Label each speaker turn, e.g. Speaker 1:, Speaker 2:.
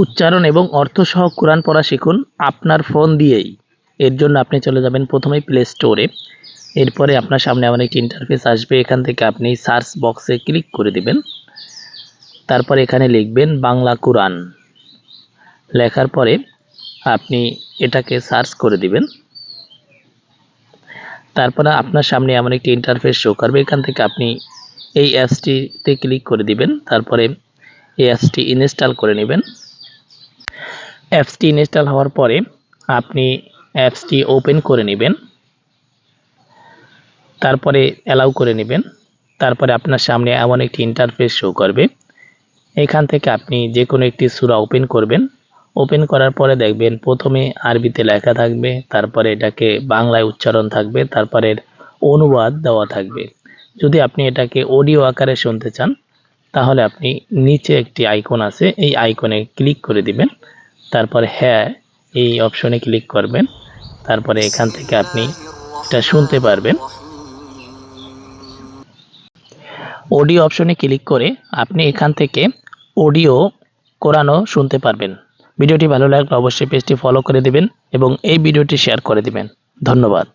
Speaker 1: উচ্চারণ এবং অর্থসহ কোরআন পড়া শিখুন আপনার ফোন দিয়েই। এর জন্য আপনি চলে যাবেন প্রথমেই প্লে স্টোরে এরপরে আপনার সামনে এমন একটি ইন্টারফেস আসবে, এখান থেকে আপনি সার্চ বক্সে ক্লিক করে দিবেন। তারপর এখানে লিখবেন বাংলা কোরআন। লেখার পরে আপনি এটাকে সার্চ করে দিবেন। তারপরে আপনার সামনে এমন একটি ইন্টারফেস শো করবে, এখান থেকে আপনি এই অ্যাপসটিতে ক্লিক করে দিবেন। তারপরে এই অ্যাপসটি ইনস্টল করে নেবেন। অ্যাপসটি ইনস্টল হওয়ার পরে আপনি অ্যাপসটি ওপেন করে নেবেন। তারপরে অ্যালাউ করে নেবেন। তারপরে আপনার সামনে এমন একটি ইন্টারফেস শো করবে। এখান থেকে আপনি যে কোনো একটি সূরা ওপেন করবেন। ওপেন করার পরে দেখবেন প্রথমে আরবিতে লেখা থাকবে, তারপরে এটাকে বাংলায় উচ্চারণ থাকবে, তারপরে অনুবাদ দেওয়া থাকবে। যদি আপনি এটাকে অডিও আকারে শুনতে চান, তাহলে আপনি নিচে একটি আইকন আছে, এই আইকনে ক্লিক করে দিবেন। তারপরে হ্যাঁ এই অপশনে ক্লিক করবেন। তারপরে এখান থেকে আপনি এটা শুনতে পারবেন। অডিও অপশনে ক্লিক করে আপনি এখান থেকে অডিও কোরআনও শুনতে পারবেন। ভিডিওটি ভালো লাগলে অবশ্যই পেজটি ফলো করে দেবেন এবং এই ভিডিওটি শেয়ার করে দিবেন। ধন্যবাদ।